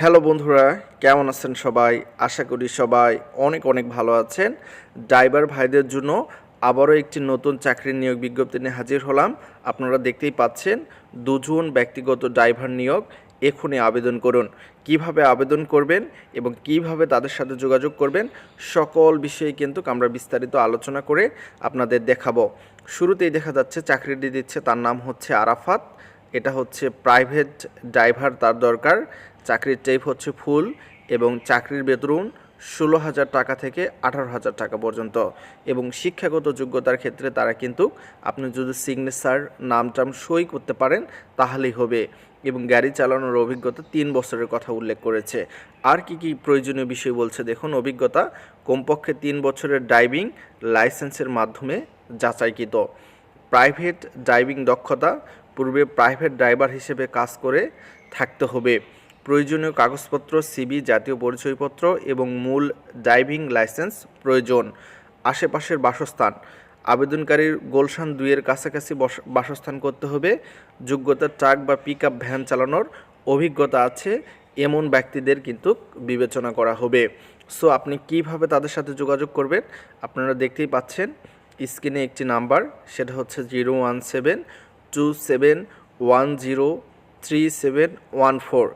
Hello বন্ধুরা, কেমন আছেন সবাই? আশা করি সবাই অনেক অনেক ভালো আছেন। ড্রাইভার ভাইদের জন্য আবারও একটি নতুন চাকরির নিয়োগ বিজ্ঞপ্তি নিয়ে হাজির হলাম। আপনারা দেখতেই পাচ্ছেন, দুজন ব্যক্তিগত ড্রাইভার নিয়োগ এখনই আবেদন করুন। কীভাবে আবেদন করবেন এবং কীভাবে তাদের সাথে যোগাযোগ করবেন, সকল বিষয়ে কিন্তু আমরা বিস্তারিত আলোচনা করে আপনাদের দেখাবো। শুরুতেই দেখা যাচ্ছে, চাকরিটি দিচ্ছে, তার নাম হচ্ছে আরাফাত। এটা হচ্ছে প্রাইভেট ড্রাইভার তার দরকার। চাকরির টাইপ হচ্ছে ফুল এবং চাকরির বেতন ষোলো হাজার টাকা থেকে আঠারো হাজার টাকা পর্যন্ত। এবং শিক্ষাগত যোগ্যতার ক্ষেত্রে তারা কিন্তু আপনি যদি সিগনেচার নাম টাম সই করতে পারেন, তাহলেই হবে। এবং গাড়ি চালানোর অভিজ্ঞতা তিন বছরের কথা উল্লেখ করেছে। আর কি কি প্রয়োজনীয় বিষয় বলছে দেখুন, অভিজ্ঞতা কমপক্ষে তিন বছরের ড্রাইভিং লাইসেন্সের মাধ্যমে যাচাইকৃত। প্রাইভেট ড্রাইভিং দক্ষতা পূর্বে প্রাইভেট ড্রাইভার হিসেবে কাজ করে থাকতে হবে। প্রয়োজনীয় কাগজপত্র সিবি জাতীয় পরিচয়পত্র এবং মূল ড্রাইভিং লাইসেন্স প্রয়োজন। আশেপাশের বাসস্থান। আবেদনকারীর গোলশান দুইয়ের কাছাকাছি বস- বাসস্থান করতে হবে। যোগ্যতা ট্রাক বা পিক ভ্যান চালানোর অভিজ্ঞতা আছে, এমন ব্যক্তিদের কিন্তু বিবেচনা করা হবে। সো আপনি কীভাবে তাদের সাথে যোগাযোগ করবেন? আপনারা দেখতেই পাচ্ছেন, স্ক্রিনে একটি নাম্বার সেটা হচ্ছে zero one seven two seven one zero three seven one four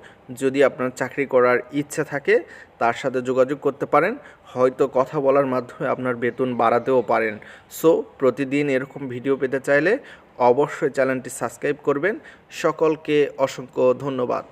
যদি আপনার চাকরি করার ইচ্ছা থাকে, তার সাথে যোগাযোগ করতে পারেন। হয়তো কথা বলার মাধ্যমে আপনার বেতন বাড়াতেও পারেন। সো প্রতিদিন এরকম ভিডিও পেতে চাইলে অবশ্যই চ্যানেলটি সাবস্ক্রাইব করবেন। সকলকে অসংখ্য ধন্যবাদ।